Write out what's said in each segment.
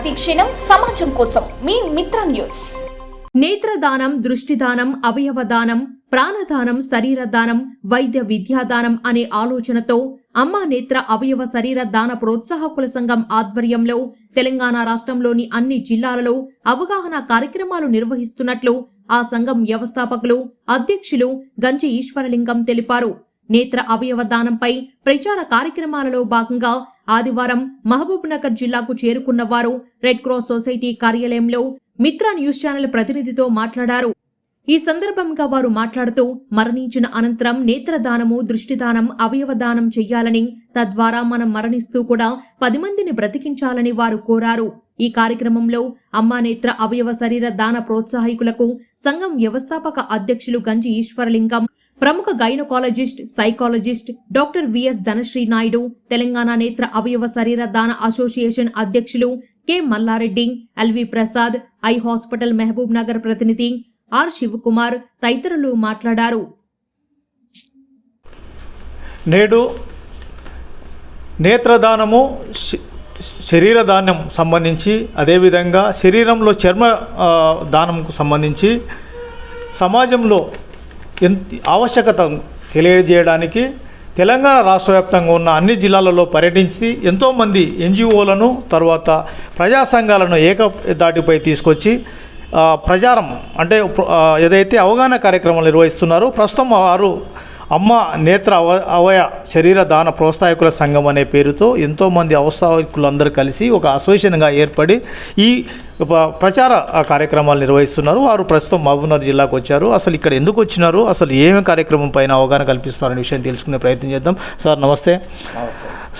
ప్రతిక్షణం సమాజం కోసం మీ మిత్ర న్యూస్. నేత్రదానం దృష్టిదానం అవయవదానం ప్రాణదానం శరీరదానం వైద్య విద్యాదానం అనే ఆలోచనతో అమ్మా నేత్ర అవయవ శరీర దాన ప్రోత్సాహకుల సంఘం ఆధ్వర్యంలో తెలంగాణ రాష్ట్రంలోని అన్ని జిల్లాలలో అవగాహన కార్యక్రమాలు నిర్వహిస్తున్నట్లు ఆ సంఘం వ్యవస్థాపకులు అధ్యక్షులు గంజి ఈశ్వరలింగం తెలిపారు. నేత్ర అవయవ దానంపై ప్రచార కార్యక్రమాలలో భాగంగా ఆదివారం మహబూబ్ నగర్ జిల్లాకు చేరుకున్న వారు రెడ్ క్రాస్ సొసైటీ కార్యాలయంలో మిత్ర న్యూస్ ఛానల్ ప్రతినిధితో మాట్లాడారు. ఈ సందర్భంగా వారు మాట్లాడుతూ మరణించిన అనంతరం నేత్రదానము దృష్టిదానం అవయవదానం చెయ్యాలని తద్వారా మనం మరణిస్తూ కూడా పది మందిని బ్రతికించాలని వారు కోరారు. ఈ కార్యక్రమంలో అమ్మా నేత్ర అవయవ శరీర దాన ప్రోత్సాహకులకు సంఘం వ్యవస్థాపక అధ్యక్షులు గంజి ఈశ్వరలింగం ప్రముఖ gynaecologist psychologist doctor VS Dhanasri Naidu Telangana నేత్ర అవయవ శరీర దాన అసోసియేషన్ అధ్యక్షులు K Mallareddy LV Prasad eye hospital Mahabub Nagar ప్రతినిధి ఆర్ శివకుమార్ తదితరులు మాట్లాడారు. నేడు నేత్రదానము శరీర దానం సంబంధించి అదేవిధంగా శరీరంలో చర్మ దానంకు సంబంధించి సమాజంలో ఆవశ్యకత తెలియజేయడానికి తెలంగాణ రాష్ట్ర వ్యాప్తంగా ఉన్న అన్ని జిల్లాలలో పర్యటించి ఎంతోమంది ఎన్జిఓలను తర్వాత ప్రజా సంఘాలను ఏక దాటిపై తీసుకొచ్చి ప్రచారం అంటే ఏదైతే అవగాహన కార్యక్రమాలు నిర్వహిస్తున్నారో ప్రస్తుతం వారు అమ్మ నేత్ర అవ అవయ శరీర దాన ప్రోత్సాహకుల సంఘం అనే పేరుతో ఎంతోమంది అవస్థాయకులందరూ కలిసి ఒక అసోసియేషన్గా ఏర్పడి ఈ ప్రచార కార్యక్రమాలు నిర్వహిస్తున్నారు. వారు ప్రస్తుతం మహబూబ్నగర్ జిల్లాకు వచ్చారు. అసలు ఇక్కడ ఎందుకు వచ్చినారు? అసలు ఏమి కార్యక్రమం పైన అవగాహన కల్పిస్తున్నారనే విషయం తెలుసుకునే ప్రయత్నం చేద్దాం. సార్ నమస్తే.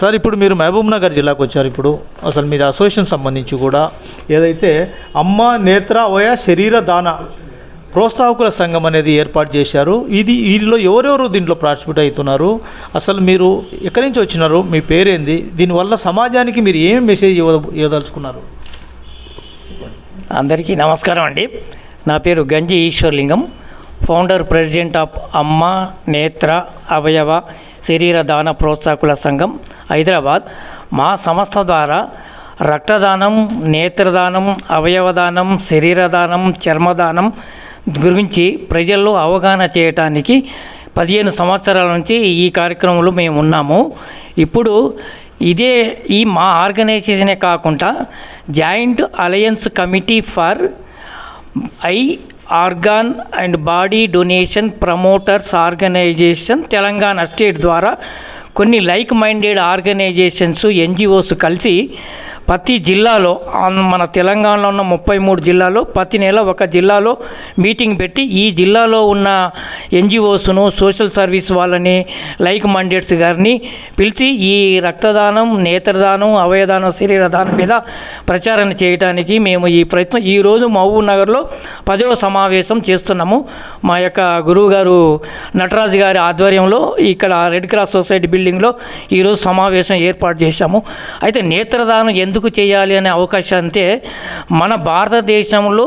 సార్ ఇప్పుడు మీరు మహబూబ్ నగర్ జిల్లాకు వచ్చారు ఇప్పుడు. అసలు మీది అసోసియేషన్ సంబంధించి కూడా ఏదైతే అమ్మ నేత్ర అవయ శరీర దాన ప్రోత్సాహకుల సంఘం అనేది ఏర్పాటు చేశారు. ఇది వీరిలో ఎవరెవరు దీంట్లో పార్టిసిపేట్ అవుతున్నారు? అసలు మీరు ఎక్కడి నుంచి వచ్చినారు? మీ పేరేంది? దీనివల్ల సమాజానికి మీరు ఏం మెసేజ్ ఇవ్వ ఇవ్వదలుచుకున్నారు? అందరికీ నమస్కారం అండి. నా పేరు గంజి ఈశ్వర్లింగం. ఫౌండర్ ప్రెసిడెంట్ ఆఫ్ అమ్మ నేత్ర అవయవ శరీర దాన ప్రోత్సాహకుల సంఘం హైదరాబాద్. మా సంస్థ ద్వారా రక్తదానం నేత్రదానం అవయవదానం శరీరదానం చర్మదానం గురించి ప్రజల్లో అవగాహన చేయటానికి పదిహేను సంవత్సరాల నుంచి ఈ కార్యక్రమంలో మేము ఉన్నాము. ఇప్పుడు ఇదే ఈ మా ఆర్గనైజేషనే కాకుండా joint alliance committee for eye organ and body donation promoters organisation Telangana state ద్వారా కొన్ని లైక్ మైండెడ్ ఆర్గనైజేషన్స్ ఎన్జిఓస్ కలిసి ప్రతి జిల్లాలో మన తెలంగాణలో ఉన్న ముప్పై మూడు జిల్లాలో ప్రతి నెల ఒక జిల్లాలో మీటింగ్ పెట్టి ఈ జిల్లాలో ఉన్న ఎన్జిఓస్ను సోషల్ సర్వీస్ వాళ్ళని లైక్ మండేట్స్ గారిని పిలిచి ఈ రక్తదానం నేత్రదానం అవయదానం శరీరదానం మీద ప్రచారం చేయడానికి మేము ఈ ప్రయత్నం ఈరోజు మహబూబ్ నగర్లో పదవ సమావేశం చేస్తున్నాము. మా యొక్క గురువు గారు నటరాజు గారి ఆధ్వర్యంలో ఇక్కడ రెడ్ క్రాస్ సొసైటీ బిల్డింగ్లో ఈరోజు సమావేశం ఏర్పాటు చేశాము. అయితే నేత్రదానం ఎందుకు ఎందుకు చేయాలి అనే అవకాశం అంటే మన భారతదేశంలో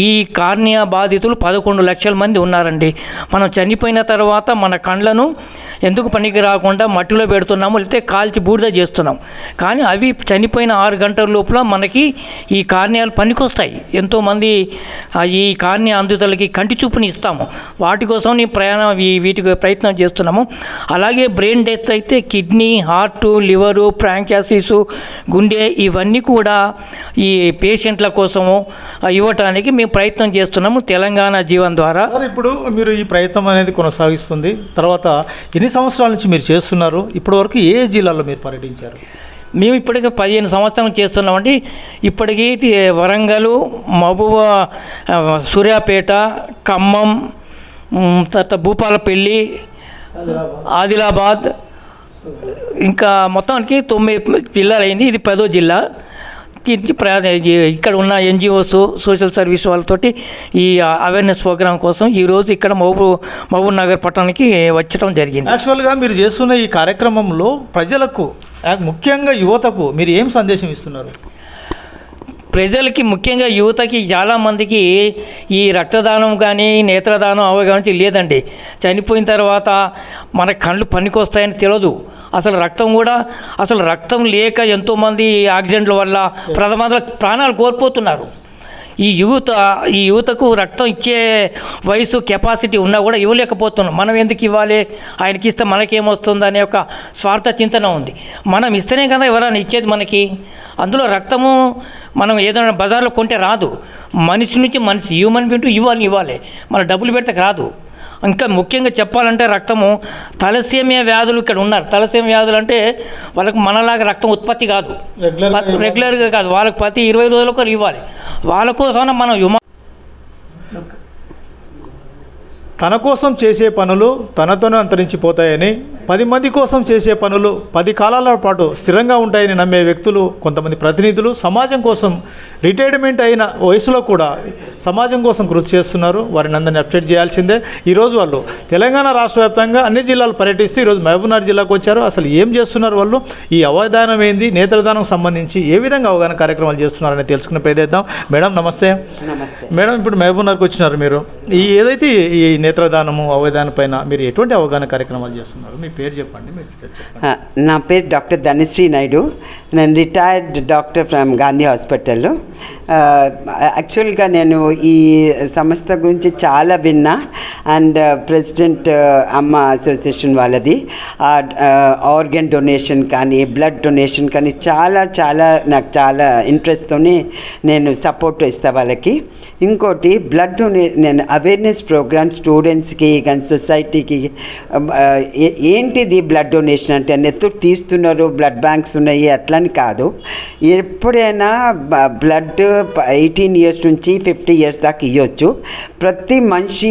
ఈ కార్నియా బాధితులు పదకొండు లక్షల మంది ఉన్నారండి. మనం చనిపోయిన తర్వాత మన కండ్లను ఎందుకు పనికి రాకుండా మట్టిలో పెడుతున్నాము లేకపోతే కాల్చి బూడిద చేస్తున్నాం. కానీ అవి చనిపోయిన ఆరు గంటల లోపల మనకి ఈ కార్నియాలు పనికొస్తాయి. ఎంతోమంది ఈ కార్నియా అందుతలకి కంటి చూపుని ఇస్తాము. వాటి కోసం నీ ప్రయాణం వీటికి ప్రయత్నం చేస్తున్నాము. అలాగే బ్రెయిన్ డెత్ అయితే కిడ్నీ హార్ట్ లివరు ఫ్రాంకాసిస్ గుండె ఇవన్నీ కూడా ఈ పేషెంట్ల కోసము ఇవ్వటానికి మేము ప్రయత్నం చేస్తున్నాము తెలంగాణ జీవన్ ద్వారా. ఇప్పుడు మీరు ఈ ప్రయత్నం అనేది కొనసాగిస్తుంది. తర్వాత ఎన్ని సంవత్సరాల నుంచి మీరు చేస్తున్నారు? ఇప్పటివరకు ఏ జిల్లాలో మీరు పర్యటించారు? మేము ఇప్పటికి పదిహేను సంవత్సరం చేస్తున్నామండి. ఇప్పటికీ వరంగల్ మహబూబా సూర్యాపేట ఖమ్మం తర్వాత భూపాలపల్లి ఆదిలాబాద్ ఇంకా మొత్తానికి తొమ్మిది జిల్లాలు అయింది ఇది పదో జిల్లా. ఇక్కడ ఉన్న ఎన్జిఓస్ సోషల్ సర్వీస్ వాళ్ళతోటి ఈ అవేర్నెస్ ప్రోగ్రామ్ కోసం ఈరోజు ఇక్కడ మహబూబ్ మహబూబ్ నగర్ పట్టణానికి వచ్చటం జరిగింది. యాక్చువల్గా మీరు చేస్తున్న ఈ కార్యక్రమంలో ప్రజలకు ముఖ్యంగా యువతకు మీరు ఏం సందేశం ఇస్తున్నారు? ప్రజలకి ముఖ్యంగా యువతకి చాలామందికి ఈ రక్తదానం కానీ నేత్రదానం అవగాహన లేదండి చనిపోయిన తర్వాత మన కళ్ళు పనికొస్తాయని తెలియదు అసలు రక్తం కూడా అసలు రక్తం లేక ఎంతోమంది యాక్సిడెంట్ల వల్ల ప్రమాదాల ప్రాణాలు కోల్పోతున్నారు. ఈ యువత ఈ యువతకు రక్తం ఇచ్చే వయసు కెపాసిటీ ఉన్నా కూడా ఇవ్వలేకపోతున్నాం. మనం ఎందుకు ఇవ్వాలి? ఆయనకి ఇస్తే మనకేమొస్తుంది అనే ఒక స్వార్థ చింతన ఉంది. మనం ఇస్తేనే కదా ఎవరైనా ఇచ్చేది మనకి. అందులో రక్తము మనం ఏదైనా బజార్లో కొంటే రాదు. మనిషి నుంచి మనిషి హ్యూమన్ బీయింగ్ ఇవ్వాలి ఇవ్వాలి. మన డబ్బులు పెడితే రాదు. ఇంకా ముఖ్యంగా చెప్పాలంటే రక్తము తలసేమియా వ్యాధులు ఇక్కడ ఉన్నారు. తలసేమియా వ్యాధులు అంటే వాళ్ళకి మనలాగా రక్తం ఉత్పత్తి కాదు. రెగ్యులర్గా కాదు. వాళ్ళకి ప్రతి ఇరవై రోజులకు ఇవ్వాలి. వాళ్ళ కోసం మనం యుమ తన కోసం చేసే పనులు తనతోనే అంతరించిపోతాయని పది మంది కోసం చేసే పనులు పది కాలాల పాటు స్థిరంగా ఉంటాయని నమ్మే వ్యక్తులు కొంతమంది ప్రతినిధులు సమాజం కోసం రిటైర్మెంట్ అయిన వయసులో కూడా సమాజం కోసం కృషి చేస్తున్నారు. వారిని అందరినీ అప్డేట్ చేయాల్సిందే. ఈరోజు వాళ్ళు తెలంగాణ రాష్ట్ర వ్యాప్తంగా అన్ని జిల్లాలు పర్యటిస్తూ ఈరోజు మహబూబ్నగర్ జిల్లాకు వచ్చారు. అసలు ఏం చేస్తున్నారు వాళ్ళు? ఈ అవయదానం ఏంది? నేత్రదానం సంబంధించి ఏ విధంగా అవగాహన కార్యక్రమాలు చేస్తున్నారని తెలుసుకునే ప్రయత్నిద్దాం. మేడం నమస్తే. మేడం ఇప్పుడు మహబూబ్నగర్కి వచ్చినారు మీరు. ఈ ఏదైతే ఈ నేత్రదానము అవయదానం పైన మీరు ఎటువంటి అవగాహన కార్యక్రమాలు చేస్తున్నారు? మీ పేరు చెప్పండి నా పేరు డాక్టర్ ధనశ్రీ నాయుడు. నేను రిటైర్డ్ డాక్టర్ ఫ్రమ్ గాంధీ హాస్పిటల్లో యాక్చువల్గా నేను ఈ సంస్థ గురించి చాలా విన్నా. అండ్ ప్రెసిడెంట్ uh, uh, అమ్మ అసోసియేషన్ వాళ్ళది. ఆర్గన్ డొనేషన్ కానీ బ్లడ్ డొనేషన్ కానీ చాలా చాలా నాకు చాలా ఇంట్రెస్ట్తోనే నేను సపోర్ట్ ఇస్తా వాళ్ళకి. ఇంకోటి బ్లడ్ డొనే నేను అవేర్నెస్ ప్రోగ్రామ్ స్టూడెంట్స్కి కానీ సొసైటీకి ఏంటిది బ్లడ్ డొనేషన్ అంటే? నెత్తురు తీస్తున్నారు బ్లడ్ బ్యాంక్స్ ఉన్నాయి అట్లని కాదు. ఎప్పుడైనా బ్లడ్ ఎయిటీన్ ఇయర్స్ నుంచి ఫిఫ్టీ ఇయర్స్ దాకా ఇవ్వచ్చు ప్రతి మనిషి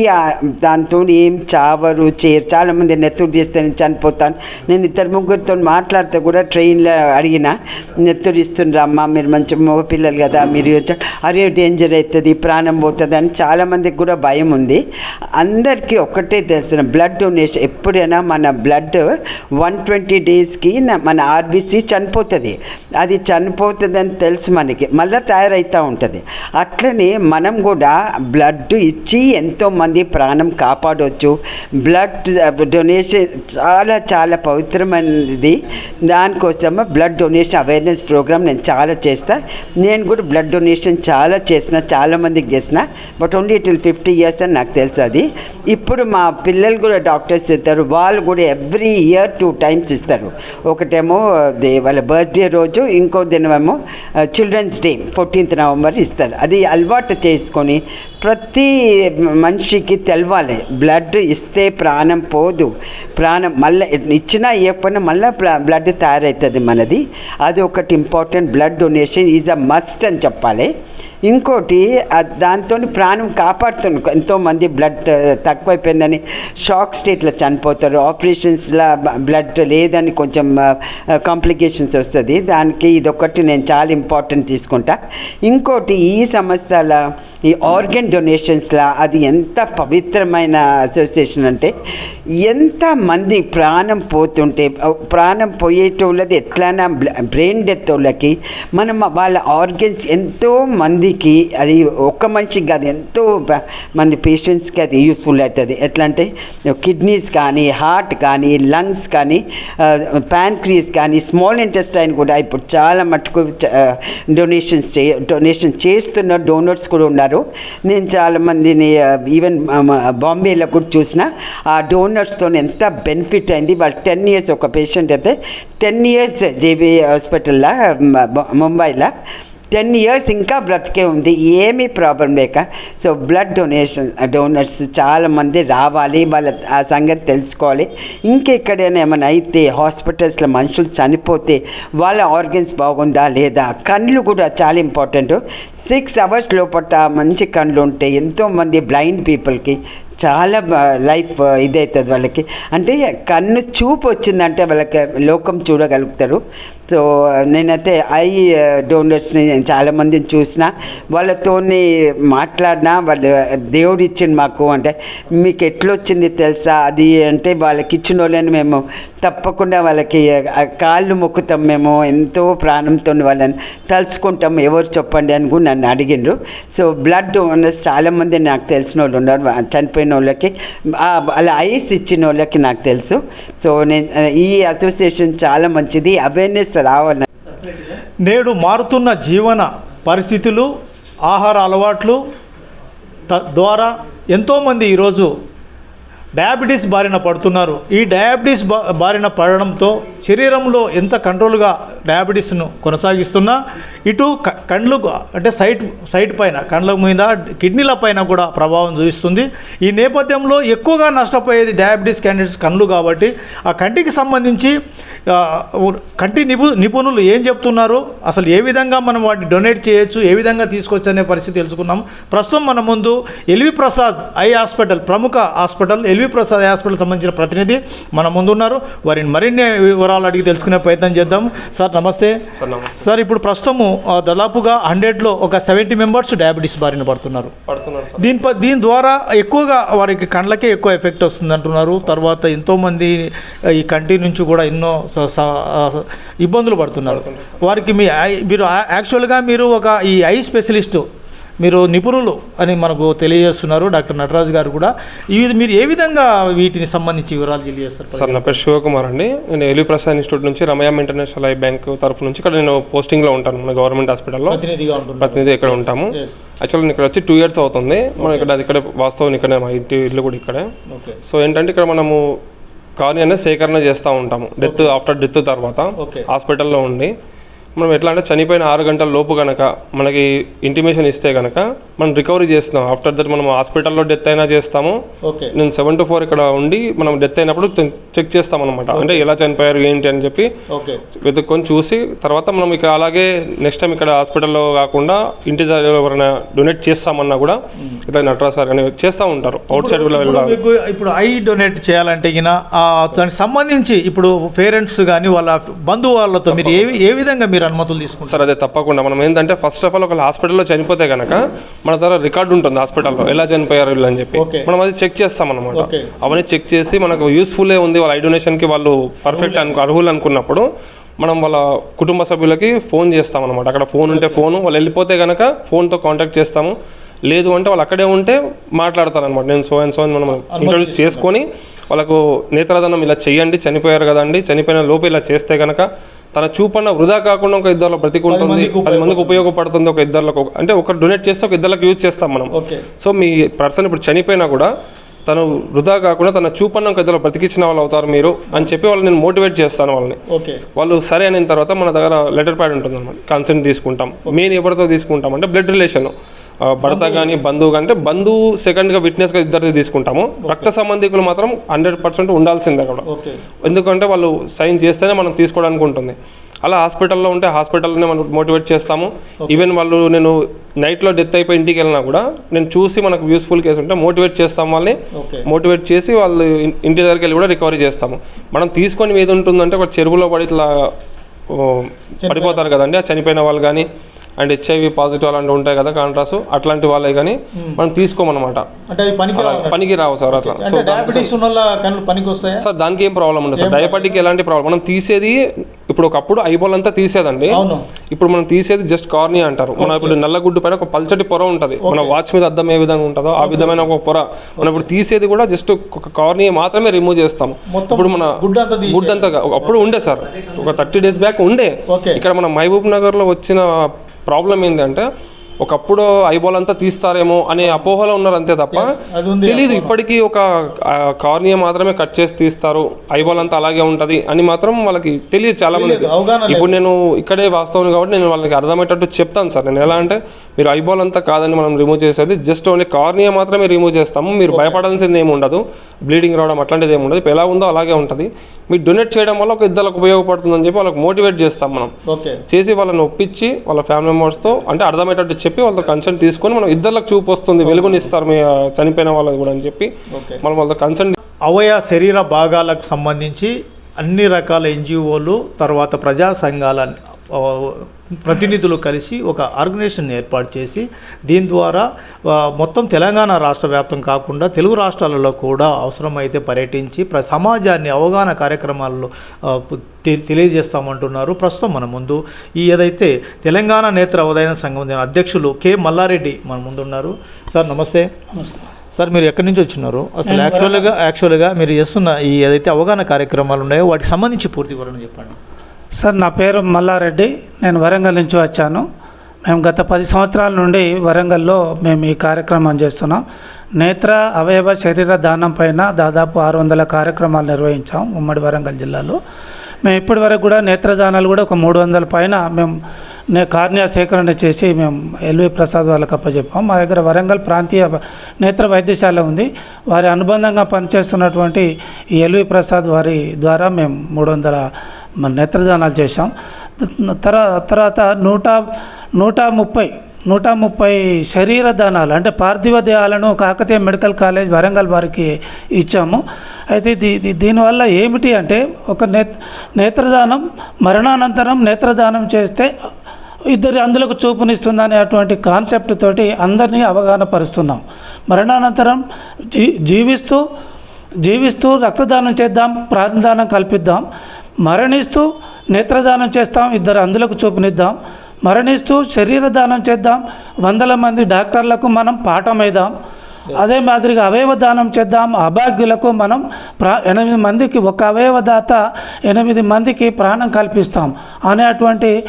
దాంతో ఏం చావరు చేయరు చాలామంది నెత్తురు తీస్తే నేను చనిపోతాను. నేను ఇద్దరు ముగ్గురితో మాట్లాడితే కూడా ట్రైన్లో అడిగిన నెత్తురు ఇస్తుండ్రమ్మా మీరు మంచి మగ పిల్లలు కదా మీరు అరే డేంజర్ అవుతుంది ప్రాణం పోతుంది అని చాలామందికి కూడా భయం ఉంది. అందరికీ ఒకటే తెలుస్తున్న బ్లడ్ డొనేషన్ ఎప్పుడైనా మన బ్లడ్ వన్ ట్వంటీ డేస్కి మన ఆర్బీసీ చనిపోతుంది. అది చనిపోతుందని తెలుసు మనకి. మళ్ళీ తయారవుతూ ఉంటుంది. అట్లనే మనం కూడా బ్లడ్ ఇచ్చి ఎంతోమంది ప్రాణం కాపాడవచ్చు బ్లడ్ డొనేషన్ చాలా చాలా పవిత్రమైనది. దానికోసం బ్లడ్ డొనేషన్ అవేర్నెస్ ప్రోగ్రామ్ నేను చాలా చేస్తా. నేను కూడా బ్లడ్ డొనేషన్ చాలా చేసిన చాలామందికి చేసిన. But only till fifty years అని నాకు తెలుసు అది. ఇప్పుడు మా పిల్లలు కూడా డాక్టర్స్ ఇస్తారు వాళ్ళు కూడా ఎవ్రీ ఇయర్ టూ టైమ్స్ ఇస్తారు. ఒకటేమో దే వాళ్ళ బర్త్డే రోజు ఇంకో దినమేమో చిల్డ్రన్స్ డే ఫోర్టీన్త్ నవంబర్ ఇస్తారు. అది అలవాటు చేసుకొని ప్రతి మనిషికి తెలవాలి. బ్లడ్ ఇస్తే ప్రాణం పోదు. ప్రాణం మళ్ళీ ఇచ్చినా ఇవ్వకపోయినా మళ్ళీ బ్లడ్ తయారవుతుంది మనది. అది ఒకటి important. Blood donation is a must అని చెప్పాలి. ఇంకోటి దాంతో ప్రాణం కాపాడుతుంది ఎంతోమంది బ్లడ్ తక్కువైపోయిందని షాక్ స్టేట్లో చనిపోతారు. ఆపరేషన్స్లో బ్లడ్ లేదని కొంచెం కాంప్లికేషన్స్ వస్తుంది. దానికి ఇదొకటి నేను చాలా ఇంపార్టెంట్ తీసుకుంటా. ఇంకోటి ఈ సంస్థల ఈ ఆర్గన్ డొనేషన్స్లో అది ఎంత పవిత్రమైన అసోసియేషన్ అంటే ఎంతమంది ప్రాణం పోతుంటే ప్రాణం పోయేటోళ్ళది ఎట్లానా బ్రెయిన్ డెత్ వాళ్ళకి మనం వాళ్ళ ఆర్గన్స్ ఎంతో మందికి అది ఒక్క మనిషికి కాదు ఎంతో మంది పేషెంట్స్కి అది యూస్ఫుల్ అవుతుంది ఎట్లా అంటే కిడ్నీస్ కానీ హార్ట్ కానీ లంగ్స్ కానీ ప్యాన్క్రీస్ కానీ స్మాల్ ఇంటెస్టైన్ కూడా ఇప్పుడు చాలా మటుకు డొనేషన్స్ చే డొనేషన్ చేస్తున్న డోనర్స్ కూడా ఉన్నారు. నేను చాలామందిని ఈవెన్ బాంబేలో కూడా చూసిన ఆ డోనర్స్తో ఎంత బెనిఫిట్ అయింది. వాళ్ళు టెన్ ఇయర్స్ ఒక పేషెంట్ అయితే టెన్ ఇయర్స్ జేబీ హాస్పిటల్లో ముంబైలో టెన్ ఇయర్స్ ఇంకా బ్రతికే ఉంది. ఏమీ ప్రాబ్లం లేక. సో బ్లడ్ డొనేషన్ డోనర్స్ చాలామంది రావాలి. వాళ్ళ ఆ సంగతి తెలుసుకోవాలి. ఇంకెక్కడైనా ఏమైనా అయితే హాస్పిటల్స్లో మనుషులు చనిపోతే వాళ్ళ ఆర్గన్స్ బాగుందా లేదా? కళ్ళు కూడా చాలా ఇంపార్టెంట్. సిక్స్ అవర్స్ లోపల మంచి కళ్ళు ఉంటే ఎంతోమంది బ్లైండ్ పీపుల్కి చాలా లైఫ్ ఇదవుతుంది వాళ్ళకి. అంటే కన్ను చూపు వచ్చిందంటే వాళ్ళకి లోకం చూడగలుగుతారు. సో నేనైతే ఐ డోనర్స్ని నేను చాలామందిని చూసిన వాళ్ళతోని మాట్లాడినా వాళ్ళు దేవుడు ఇచ్చింది మాకు. అంటే మీకు ఎట్లా వచ్చింది తెలుసా? అది అంటే వాళ్ళకి ఇచ్చిన వాళ్ళని మేము తప్పకుండా వాళ్ళకి కాళ్ళు మొక్కుతాం మేము. ఎంతో ప్రాణంతో వాళ్ళని తలుచుకుంటాం. ఎవరు చెప్పండి అని కూడా నన్ను అడిగిండ్రు. సో బ్లడ్ డోనర్స్ చాలామంది నాకు తెలిసిన వాళ్ళు ఉన్నారు చనిపోయిన చనిపోయిన వాళ్ళకి ఐస్ ఇచ్చిన వాళ్ళకి నాకు తెలుసు. సో నేను ఈ అసోసియేషన్ చాలా మంచిది. అవేర్నెస్ రావాలి నేడు మారుతున్న జీవన పరిస్థితులు ఆహార అలవాట్లు ద్వారా ఎంతోమంది ఈరోజు డయాబెటీస్ బారిన పడుతున్నారు. ఈ డయాబెటీస్ బారిన పడడంతో శరీరంలో ఎంత కంట్రోల్గా డయాబెటీస్ను కొనసాగిస్తున్నా ఇటు క- కండ్లు అంటే సైట్ సైట్ పైన కండ్ల మీద కిడ్నీల పైన కూడా ప్రభావం చూపిస్తుంది. ఈ నేపథ్యంలో ఎక్కువగా నష్టపోయేది డయాబెటీస్ క్యాండిడేట్స్ కళ్ళు కాబట్టి ఆ కంటికి సంబంధించి కంటి నిపు నిపుణులు ఏం చెప్తున్నారు? అసలు ఏ విధంగా మనం వాటిని డొనేట్ చేయొచ్చు? ఏ విధంగా తీసుకోవచ్చు అనే పరిస్థితి తెలుసుకున్నాం ప్రస్తుతం మన ముందు ఎల్వి ప్రసాద్ ఐ హాస్పిటల్ ప్రముఖ హాస్పిటల్ ఎల్వి ప్రసాద్ హాస్పిటల్ సంబంధించిన ప్రతినిధి మన ముందు ఉన్నారు వారిని మరిన్ని వివరాలు అడిగి తెలుసుకునే ప్రయత్నం చేద్దాం. సార్ నమస్తే. సార్ ఇప్పుడు ప్రస్తుతము దాదాపుగా హండ్రెడ్లో ఒక సెవెంటీ మెంబర్స్ డయాబెటీస్ బారిన పడుతున్నారు. సార్. దీని ద్వారా ఎక్కువగా వారికి కండ్లకే ఎక్కువ ఎఫెక్ట్ వస్తుంది అంటున్నారు. తర్వాత ఎంతోమంది ఈ కంటి నుంచి కూడా ఎన్నో ఇబ్బందులు పడుతున్నారు. వారికి మీ మీరు యాక్చువల్గా మీరు ఒక ఈ ఐ స్పెషలిస్టు మీరు నిపుణులు అని మనకు తెలియజేస్తున్నారు. డాక్టర్ నటరాజు గారు కూడా. ఇది మీరు ఏ విధంగా వీటిని సంబంధించి వివరాలు తెలియజేస్తారు? సార్ నా పేరు శివకుమార్ అండి. నేను ఎలి ప్రసాద్ ఇన్స్టిట్యూట్ నుంచి రమయామ్ ఇంటర్నేషనల్ ఐ బ్యాంక్ తరఫు నుంచి ఇక్కడ నేను పోస్టింగ్లో ఉంటాను. మన గవర్నమెంట్ హాస్పిటల్లో ప్రతినిధి ఇక్కడ ఉంటాము. నేను ఇక్కడ వచ్చి టూ ఇయర్స్ అవుతుంది. మనం ఇక్కడ ఇక్కడ వాస్తవం ఇక్కడే మా ఇంటి ఇల్లు కూడా ఇక్కడే. సో ఏంటంటే ఇక్కడ మనము కార్ని అనేది సేకరణ చేస్తూ ఉంటాము. డెత్ ఆఫ్టర్ డెత్ తర్వాత. హాస్పిటల్లో ఉండి. మనం ఎట్లా అంటే చనిపోయిన ఆరు గంటల లోపు కనుక మనకి ఇంటిమేషన్ ఇస్తే కనుక మనం రికవరీ చేస్తున్నాం. ఆఫ్టర్ దట్ మనం హాస్పిటల్లో డెత్ అయినా చేస్తాము. ఓకే నేను సెవెన్ టు ఫోర్ ఇక్కడ ఉండి మనం డెత్ అయినప్పుడు చెక్ చేస్తాం అనమాట అంటే ఎలా చనిపోయారు ఏంటి అని చెప్పి ఓకే వెతుక్కొని చూసి తర్వాత మనం ఇక్కడ అలాగే నెక్స్ట్ టైం ఇక్కడ హాస్పిటల్లో కాకుండా ఇంటి దగ్గర ఎవరైనా డొనేట్ చేస్తామన్నా కూడా ఇట్లా నటరాజ్ సార్ అని చేస్తూ ఉంటారు. అవుట్ సైడ్ ఇప్పుడు వెళ్ళాలి మీకు ఇప్పుడు ఐ డొనేట్ చేయాలంటే దానికి సంబంధించి ఇప్పుడు పేరెంట్స్ కానీ వాళ్ళ బంధువు వాళ్ళతో మీరు ఏ ఏ విధంగా మీరు అనుమతులు తీసుకుంటారు. సార్ అదే తప్పకుండా. మనం ఏంటంటే ఫస్ట్ ఆఫ్ ఆల్ ఒక హాస్పిటల్లో చనిపోతే కనుక మన దగ్గర రికార్డు ఉంటుంది హాస్పిటల్లో ఎలా చనిపోయారు వీళ్ళు అని చెప్పి. మనం అది చెక్ చేస్తాం అనమాట. అవన్నీ చెక్ చేసి మనకు యూస్ఫుల్ ఉంది వాళ్ళ ఐ డొనేషన్కి వాళ్ళు పర్ఫెక్ట్ అనుకో అర్హులు అనుకున్నప్పుడు మనం వాళ్ళ కుటుంబ సభ్యులకి ఫోన్ చేస్తాం అనమాట అక్కడ ఫోన్ ఉంటే ఫోన్ వాళ్ళు వెళ్ళిపోతే కనుక ఫోన్తో కాంటాక్ట్ చేస్తాము. లేదు అంటే వాళ్ళు అక్కడే ఉంటే మాట్లాడతారనమాట నేను సో అండ్ సో అని మనం ఇంట్రొడ్యూస్ చేసుకొని వాళ్ళకు నేత్రదానం ఇలా చెయ్యండి చనిపోయారు కదండి చనిపోయిన లోపు ఇలా చేస్తే కనుక తన చూపన్న వృధా కాకుండా ఒక ఇద్దరిలో బ్రతికుంటుంది పది మందికి ఉపయోగపడుతుంది. ఒక ఇద్దరిలో అంటే ఒకరు డొనేట్ చేస్తే ఒక ఇద్దరికి యూజ్ చేస్తాం మనం. ఓకే. సో మీ పర్సన్ ఇప్పుడు చనిపోయినా కూడా తను వృధా కాకుండా తన చూపన్న ఒక ఇద్దరు బ్రతికించిన వాళ్ళు అవుతారు మీరు అని చెప్పి వాళ్ళని నేను మోటివేట్ చేస్తాను వాళ్ళని. వాళ్ళు సరే అయిన తర్వాత మన దగ్గర లెటర్ ప్యాడ్ ఉంటుంది అనమాట కన్సెంట్ తీసుకుంటాం మెయిన్ ఎవరితో తీసుకుంటాం అంటే బ్లడ్ రిలేషన్ భర్త కానీ బంధువు కానీ అంటే బంధువు సెకండ్గా విట్నెస్గా ఇద్దరిది తీసుకుంటాము. రక్త సంబంధికులు మాత్రం హండ్రెడ్ పర్సెంట్ ఉండాల్సిందే అక్కడ. ఎందుకంటే వాళ్ళు సైన్ చేస్తేనే మనం తీసుకోవడానికి ఉంటుంది. అలా హాస్పిటల్లో ఉంటే హాస్పిటల్లోనే మనం మోటివేట్ చేస్తాము. ఈవెన్ వాళ్ళు నేను నైట్లో డెత్ అయిపోయి ఇంటికి వెళ్ళినా కూడా నేను చూసి మనకు యూస్ఫుల్ కేసు ఉంటే మోటివేట్ చేస్తాం వాళ్ళని. మోటివేట్ చేసి వాళ్ళు ఇంటి దగ్గరికి వెళ్ళి కూడా రికవరీ చేస్తాము. మనం తీసుకొని ఏది ఉంటుందంటే ఒక చెరువులో పడి ఇట్లా పడిపోతారు కదండి. ఆ చనిపోయిన వాళ్ళు కానీ అండ్ హెచ్ఐవి పాజిటివ్ అలాంటివి ఉంటాయి కదా కాంట్రాస్ అట్లాంటి వాళ్ళే కానీ మనం తీసుకోమన్నమాట. పనికి రావు. పనికి రావు సార్ అట్లా. సార్. దానికి ఏం ప్రాబ్లం ఉండదు సార్. డయాబెటిక్ ఎలాంటి ప్రాబ్లం మనం తీసేది ఇప్పుడు ఒకప్పుడు ఐబాల్ అంతా తీసేదండి. ఇప్పుడు మనం తీసేది జస్ట్ కార్నియా అంటారు. మనం ఇప్పుడు నల్లగుడ్డు పైన ఒక పల్చటి పొర ఉంటుంది. మన వాచ్ మీద అద్దం ఏ విధంగా ఉంటుందో ఆ విధమైన ఒక పొర. మనం ఇప్పుడు తీసేది కూడా జస్ట్ ఒక కార్నియా మాత్రమే రిమూవ్ చేస్తాం. ఇప్పుడు మన. గుడ్ అంతా అప్పుడు ఉండే సార్. ఒక థర్టీ డేస్ బ్యాక్ ఉండే. ఇక్కడ మన మహబూబ్ నగర్లో వచ్చిన ప్రాబ్లం ఏంటంటే ఒకప్పుడు ఐబాల్ అంతా తీస్తారేమో అనే అపోహలో ఉన్నారు అంతే తప్ప తెలీదు. ఇప్పటికీ ఒక కార్నియా మాత్రమే కట్ చేసి తీస్తారు. ఐబాల్ అంతా అలాగే ఉంటది అని మాత్రం వాళ్ళకి తెలియదు చాలా మంది. ఇప్పుడు నేను ఇక్కడే వాస్తవం కాబట్టి నేను వాళ్ళకి అర్థమయ్యేటట్టు చెప్తాను సార్. నేను ఎలా అంటే మీరు ఐబాల్ అంతా కాదని మనం రిమూవ్ చేసేది జస్ట్ ఓన్లీ కార్నియా మాత్రమే రిమూవ్ చేస్తాము. మీరు భయపడాల్సింది ఏమి ఉండదు. బ్లీడింగ్ రావడం అట్లాంటిది ఏమి ఉండదు. ఇప్పుడు ఎలా ఉందో అలాగే ఉంటుంది. మీరు డొనేట్ చేయడం వల్ల ఒక ఇద్దరికి ఉపయోగపడుతుందని చెప్పి వాళ్ళకి మోటివేట్ చేస్తాం మనం. చేసి వాళ్ళని ఒప్పించి వాళ్ళ ఫ్యామిలీ మెంబర్స్తో అంటే అర్థమయ్యేటట్టు చెప్పి వాళ్ళతో కన్సల్ట్ తీసుకొని మనం ఇద్దరికి చూపు వస్తుంది. వెలుగునిస్తారు మీ చనిపోయిన వాళ్ళది కూడా అని చెప్పి మనం వాళ్ళతో కన్సల్ట్ అవయ శరీర భాగాలకు సంబంధించి అన్ని రకాల ఎన్జిఓలు తర్వాత ప్రజా సంఘాల ప్రతినిధులు కలిసి ఒక ఆర్గనైజేషన్ ఏర్పాటు చేసి దీని ద్వారా మొత్తం తెలంగాణ రాష్ట్ర వ్యాప్తం కాకుండా తెలుగు రాష్ట్రాలలో కూడా అవసరమైతే పర్యటించి ప్ర సమాజాన్ని అవగాహన కార్యక్రమాల్లో తెలియజేస్తామంటున్నారు. ప్రస్తుతం మన ముందు ఈ ఏదైతే తెలంగాణ నేత్ర అవధాన సంఘం అధ్యక్షులు కె. మల్లారెడ్డి మన ముందున్నారు. సార్ నమస్తే. సార్ మీరు ఎక్కడి నుంచి వచ్చినారు? అసలు యాక్చువల్గా యాక్చువల్గా మీరు చేస్తున్న ఈ ఏదైతే అవగాహన కార్యక్రమాలు ఉన్నాయో వాటికి సంబంధించి పూర్తి వివరణ చెప్పండి. సార్ నా పేరు మల్లారెడ్డి. నేను వరంగల్ నుంచి వచ్చాను. మేము గత పది సంవత్సరాల నుండి వరంగల్లో మేము ఈ కార్యక్రమం చేస్తున్నాం. నేత్ర అవయవ శరీర దానం పైన దాదాపు ఆరు వందల కార్యక్రమాలు నిర్వహించాం ఉమ్మడి వరంగల్ జిల్లాలో. మేము ఇప్పటి వరకు కూడా నేత్రదానాలు కూడా ఒక మూడు వందల పైన మేము నే కార్నియా సేకరణ చేసి మేము ఎల్వి ప్రసాద్ వాళ్ళకి అప్పచెప్పాం. మా దగ్గర వరంగల్ ప్రాంతీయ నేత్ర వైద్యశాల ఉంది. వారి అనుబంధంగా పనిచేస్తున్నటువంటి ఈ ఎల్వి ప్రసాద్ వారి ద్వారా మేము మూడు వందల మన నేత్రదానాలు చేశాం. తర్వాత తర్వాత నూట నూట ముప్పై నూట ముప్పై శరీర దానాలు అంటే పార్థివ దేహాలను కాకతీయ మెడికల్ కాలేజ్ వరంగల్ వారికి ఇచ్చాము. అయితే దీ దీ- దీనివల్ల ఏమిటి అంటే ఒక నేత్ నేత్రదానం మరణానంతరం నేత్రదానం చేస్తే ఇద్దరి అందులకు చూపునిస్తుందనే అటువంటి కాన్సెప్ట్ తోటి అందరినీ అవగాహన పరుస్తున్నాం. మరణానంతరం జీ జీవిస్తూ జీవిస్తూ రక్తదానం చేద్దాం ప్రాణదానం కల్పిద్దాం. మరణిస్తూ నేత్రదానం చేస్తాం. ఇద్దరు అందులకు చూపునిద్దాం. మరణిస్తూ శరీర దానం చేద్దాం. వందల మంది డాక్టర్లకు మనం పాఠమైదాం అదే మాదిరిగా అవయవ దానం చేద్దాం అభాగ్యులకు మనం ప్రా ఎనిమిది మందికి ఒక అవయవదాత ఎనిమిది మందికి ప్రాణం కల్పిస్తాం. అనేటువంటి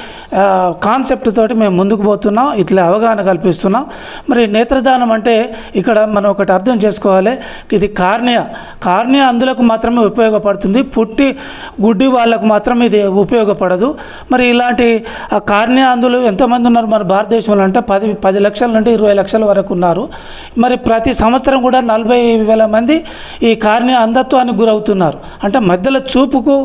కాన్సెప్ట్ తోటి మేము ముందుకు పోతున్నాం. ఇట్లా అవగాహన కల్పిస్తున్నాం. మరి నేత్రదానం అంటే ఇక్కడ మనం ఒకటి అర్థం చేసుకోవాలి. ఇది కార్నియా. కార్నియా అందులకు మాత్రమే ఉపయోగపడుతుంది. పుట్టి గుడ్డి వాళ్ళకు మాత్రం ఇది ఉపయోగపడదు. మరి ఇలాంటి ఆ కార్నియా అందులు ఎంతమంది ఉన్నారు? మన భారతదేశంలో అంటే పది పది లక్షల నుండి ఇరవై లక్షల వరకు ఉన్నారు. మరి ప్రతి ప్రతి సంవత్సరం కూడా నలభై వేల మంది ఈ కార్ని అంధత్వానికి గురవుతున్నారు. అంటే మధ్యలో చూపుకు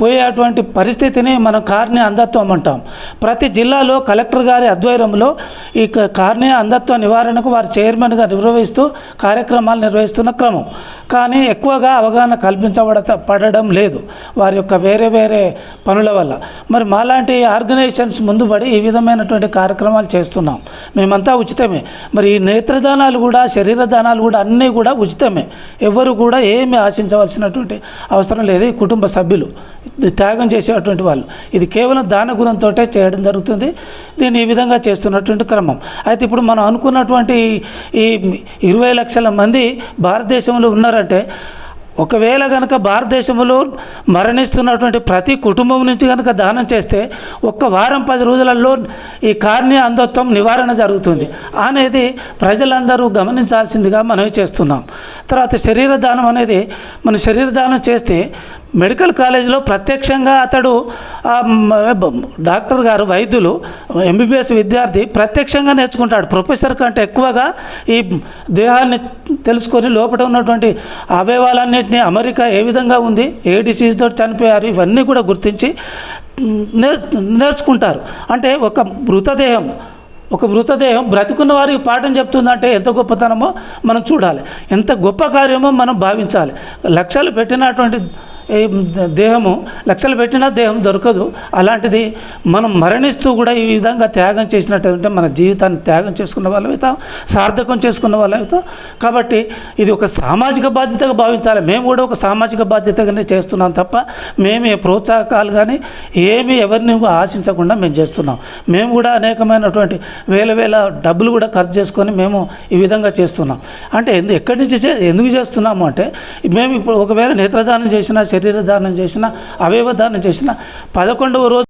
పోయేటువంటి పరిస్థితిని మనం కార్నియా అంధత్వం అంటాం. ప్రతి జిల్లాలో కలెక్టర్ గారి ఆధ్వర్యంలో ఈ క- అంధత్వ నివారణకు వారు చైర్మన్గా నిర్వహిస్తూ కార్యక్రమాలు నిర్వహిస్తున్న క్రమం. కానీ ఎక్కువగా అవగాహన కల్పించబడ పడడం లేదు. వారి యొక్క వేరే వేరే పనుల వల్ల. మరి మాలాంటి ఆర్గనైజేషన్స్ ముందుపడి ఈ విధమైనటువంటి కార్యక్రమాలు చేస్తున్నాం. మేమంతా ఉచితమే. మరి ఈ నేత్రదానాలు కూడా శరీర దానాలు కూడా అన్నీ కూడా ఉచితమే. ఎవరు కూడా ఏమి ఆశించవలసినటువంటి అవసరం లేదు ఈ కుటుంబ సభ్యులు. త్యాగం చేసేటువంటి వాళ్ళు. ఇది కేవలం దాన గుణంతో చేయడం జరుగుతుంది. దీన్ని ఈ విధంగా చేస్తున్నటువంటి క్రమం. అయితే ఇప్పుడు మనం అనుకున్నటువంటి ఈ ఇరవై లక్షల మంది భారతదేశంలో ఉన్నారంటే ఒకవేళ కనుక భారతదేశంలో మరణిస్తున్నటువంటి ప్రతి కుటుంబం నుంచి కనుక దానం చేస్తే ఒక్క వారం పది రోజులలో ఈ కార్నియా అంధత్వం నివారణ జరుగుతుంది. అనేది ప్రజలందరూ గమనించాల్సిందిగా మనవి చేస్తున్నాం. తర్వాత శరీర దానం అనేది మన శరీర దానం చేస్తే మెడికల్ కాలేజీలో ప్రత్యక్షంగా అతడు డాక్టర్ గారు వైద్యులు ఎంబీబీఎస్ విద్యార్థి ప్రత్యక్షంగా నేర్చుకుంటాడు. ప్రొఫెసర్ కంటే ఎక్కువగా ఈ దేహాన్ని తెలుసుకొని లోపల ఉన్నటువంటి అవయవాలన్నింటినీ అమెరికా ఏ విధంగా ఉంది ఏ డిసీజ్తో తోటి చనిపోయారు ఇవన్నీ కూడా గుర్తించి నేర్ నేర్చుకుంటారు. అంటే ఒక మృతదేహం ఒక మృతదేహం బ్రతికున్న వారికి పాఠం చెప్తుందంటే ఎంత గొప్పతనమో మనం చూడాలి. ఎంత గొప్ప కార్యమో మనం భావించాలి. లక్షలు పెట్టినటువంటి దేహము లక్షలు పెట్టినా దేహం దొరకదు. అలాంటిది మనం మరణిస్తూ కూడా ఈ విధంగా త్యాగం చేసినట్టయితే మన జీవితాన్ని త్యాగం చేసుకున్న వాళ్ళు అవుతాం సార్థకం చేసుకున్న వాళ్ళు అవుతాం. కాబట్టి ఇది ఒక సామాజిక బాధ్యతగా భావించాలి. మేము కూడా ఒక సామాజిక బాధ్యతగానే చేస్తున్నాం తప్ప మేము ప్రోత్సాహకాలు కానీ ఏమీ ఎవరిని ఆశించకుండా మేము చేస్తున్నాం. మేము కూడా అనేకమైనటువంటి వేల వేల డబ్బులు కూడా ఖర్చు చేసుకొని మేము ఈ విధంగా చేస్తున్నాం. అంటే ఎందు ఎక్కడి నుంచి చే- ఎందుకు చేస్తున్నాము అంటే మేము ఇప్పుడు ఒకవేళ నేత్రదానం చేసినా శరీర దానం చేసిన అవయవ దానం చేసిన పదకొండవ రోజు